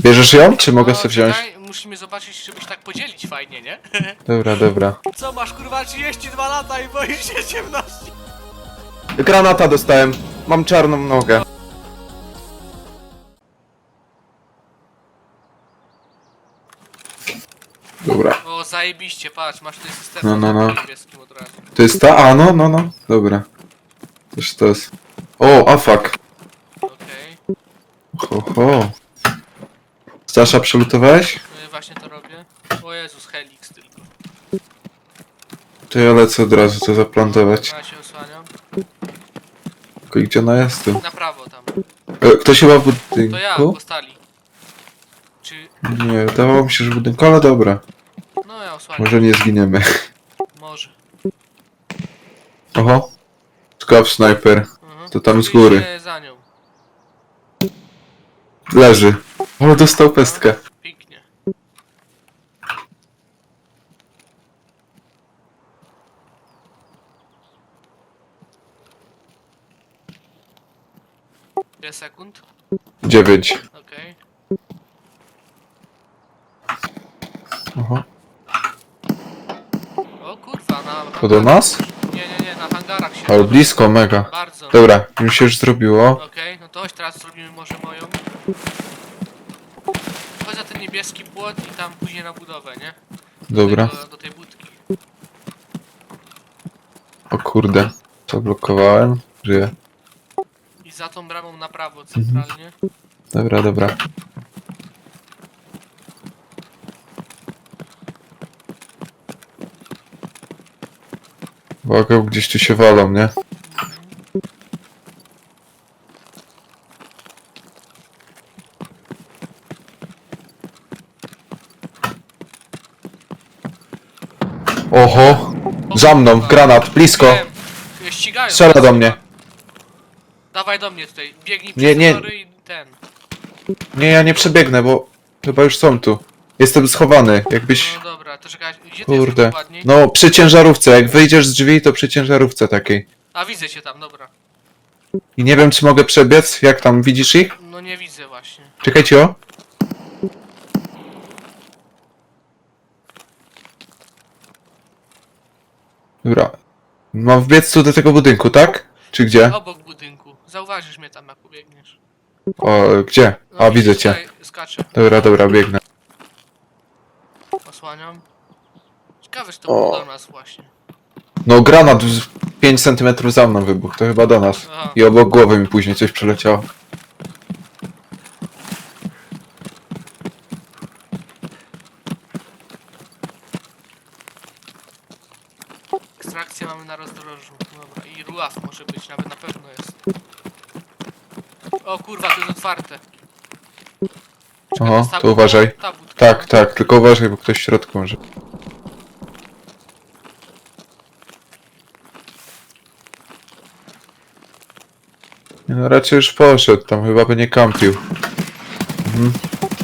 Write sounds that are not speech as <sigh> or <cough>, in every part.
Bierzesz ją, czy mogę No, sobie wziąć? musimy zobaczyć, żebyś tak podzielić fajnie, nie? <laughs> Dobra, dobra. Co masz kurwa 32 lata i boisz się ciemności? Granata dostałem. Mam czarną nogę. Dobra. O, zajebiście, patrz, masz tutaj system No, no, no. niebieskim od razu. To jest ta? A, no, no, no. Dobra. Też to jest. O, a fuck. Okej, Ho, ho. Stasza, przelutowałeś? okay. właśnie to robię. O Jezus, Helix tylko. To ja lecę od razu, co zaplantować. Ja się osłaniam. Tylko gdzie ona jest tu? Na prawo tam. E, Ktoś chyba w To ja, budynku? postali. Czy... Nie, wydawało mi się, że w budynku, ale dobra. No ja osłaniam. Może nie zginiemy. Może. Oho. Skaw snajper. Mhm. To tam z Czyli góry. się za nią. Leży. Ale dostał pestkę. Pięknie. Ile sekund? Dziewięć. Okej. Oho. O kurwa, na... To do nas? Nie, nie, nie, na hangarach się... Ale blisko, mega. Bardzo. Dobra, już się już zrobiło. Okej, no to chodź, teraz zrobimy może moją. Ten niebieski płot i tam później na budowę, nie? Do Dobra. Tego, do tej budki. O kurde. Zablokowałem. Żyję. I za tą bramą na prawo Mhm. centralnie. Dobra, dobra. Uwaga, gdzieś tu się walą, nie? Oho! Za mną, granat, blisko! Wiem, ścigają. Strzela do mnie. Dawaj do mnie tutaj. Biegnij Nie, przez nie. tory i ten. Nie, ja nie przebiegnę, bo chyba już są tu. Jestem schowany, jakbyś... No dobra, to czekaj, gdzie ty Kurde. dokładniej? No, przy ciężarówce, jak wyjdziesz z drzwi, to przy ciężarówce takiej. A widzę cię tam, dobra. I nie wiem, czy mogę przebiec, jak tam, widzisz ich? No nie widzę właśnie. Czekajcie, o. Dobra. Mam wbiec tu do tego budynku, tak? Czy gdzie? Obok budynku. Zauważysz mnie tam jak ubiegniesz. O, gdzie? No, A, widzę cię. tutaj Skaczę. Dobra, dobra, biegnę. Osłaniam. Ciekawe, czy to O. było do nas właśnie. No, granat z 5 cm za mną wybuchł, to chyba do nas. Aha. I obok głowy mi później coś przeleciało. Ekstrakcję mamy na rozdrożu. Dobra, i ruław może być, nawet na pewno jest. O kurwa, to jest otwarte. Czekaj, to Oho, jest to uważaj. Tak, tak, tylko uważaj, bo ktoś w środku może. Nie, No raczej już poszedł, tam chyba by nie kampił.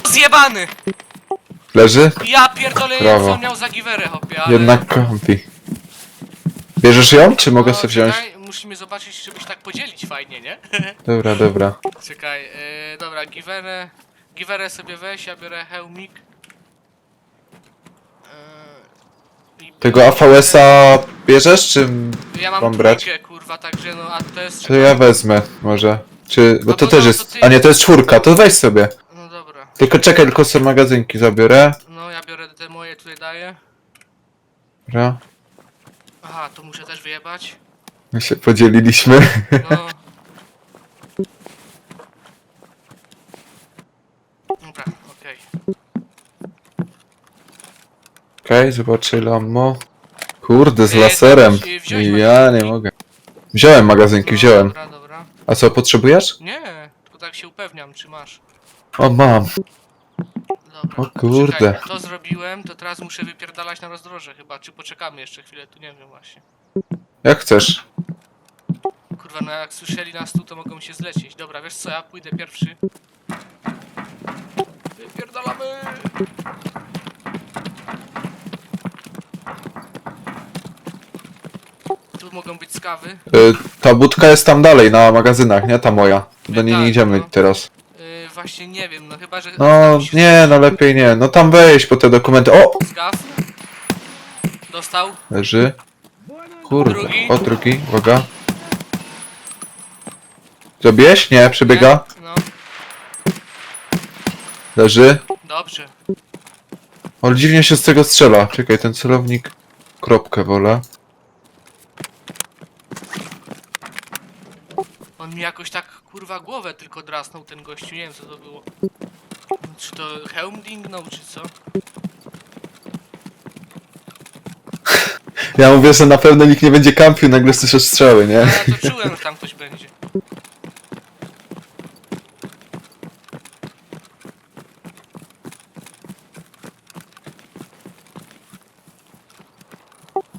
Zjebany! Leży? Ja pierdolę, Brawo. co miał za giwerę, hopie, ale... Jednak kampi. Bierzesz ją, czy mogę No, sobie wziąć? Czekaj, musimy zobaczyć, żebyś tak podzielić fajnie, nie? <laughs> Dobra, dobra. czekaj, yy, dobra, giwerę... Giwerę sobie weź, ja biorę hełmik. Yy, i- Tego AVS-a bierzesz, czy Ja mam mam brać? trójkę, kurwa, także no, a to jest... to ja wezmę może? Czy, bo No to to też no, jest, to ty- a nie, to jest czwórka, to weź sobie. No dobra. Tylko czekaj, tylko sobie magazynki zabiorę. No, ja biorę te moje, tutaj daję. Dobra. Aha, to muszę też wyjebać. My się podzieliliśmy. No. <laughs> Dobra, okej. Okej, ammo. Kurde, z Ej, laserem. to Ja nie magazynki? mogę. Wziąłem magazynki, wziąłem. Dobra, dobra. A co, potrzebujesz? Nie, tylko tak się upewniam, czy masz. O, mam. Dobra. O kurde. Czekaj, to zrobiłem, to teraz muszę wypierdalać na rozdroże chyba, czy poczekamy jeszcze chwilę, tu nie wiem właśnie. Jak chcesz. Kurwa, no jak słyszeli nas tu, to mogą się zlecieć. Dobra, wiesz co, ja pójdę pierwszy. Wypierdalamy! Tu mogą być skawy. Y, ta budka jest tam dalej, na magazynach, nie ta moja. Do niej Tak, nie idziemy no. teraz. Właśnie nie wiem, no chyba, że... No, nie, no lepiej nie. No tam wejść po te dokumenty. O! Skaw. Dostał. Leży. Kurde. Drugi. O, drugi. Uwaga. Zrobiłeś? Nie, przebiega. Nie? No, Leży. dobrze. Ale dziwnie się z tego strzela. Czekaj, ten celownik. Kropkę wolę. On mi jakoś tak kurwa głowę tylko drasnął ten gościu, nie wiem co to było. Czy to hełm dingnął, czy co? Ja mówię, że na pewno nikt nie będzie kampił, nagle słyszę strzały, nie? A ja to czułem, że tam ktoś będzie.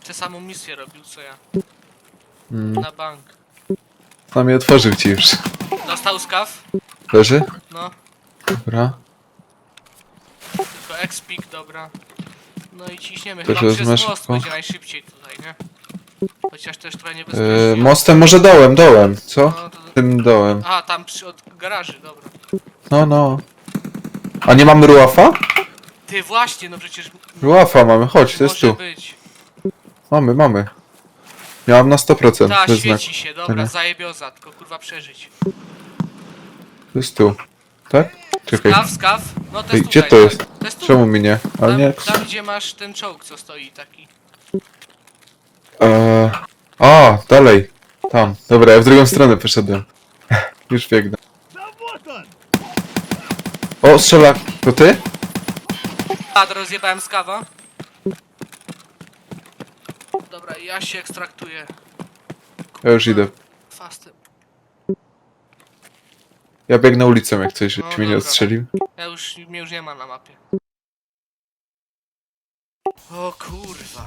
Tę samą misję robił co ja. Mm, Na bank. A mnie otworzył ci już. Dostał skaw? Leży? No. Dobra. Tylko expik, dobra. No i ciśniemy. To Chyba się przez wezmę most szybko. będzie najszybciej tutaj, nie? Chociaż też trochę Yy, niebezpiecznie. mostem może dołem, dołem. Co? No, to... Tym dołem. Aha, tam przy, od garaży, dobra. No, no. A nie mamy ruafa? Ty właśnie, no przecież Ruafa mamy, chodź, to jest może tu. być. Mamy, mamy. Miałam na 100%. Ta, bez znaku. świeci się, dobra, Dobra. zajebioza, tylko kurwa przeżyć. To jest tu. Tak? Czekaj. Skaw, skaw, no to Ej, jest gdzie tutaj, to tak. jest? To jest tu. Czemu mi nie? Ale tam, nie. tam gdzie masz ten czołg, co stoi taki. Eee, a, dalej. Tam. Dobra, ja w drugą stronę poszedłem. <laughs> Już biegnę. O, strzela. To ty? A, to rozjebałem skawa. Dobra, ja się ekstraktuję. Ja już idę. Fastem. Ja biegnę ulicą jak coś, No mnie nie dobra. odstrzelił. Ja już, mnie już nie ma na mapie. O kurwa.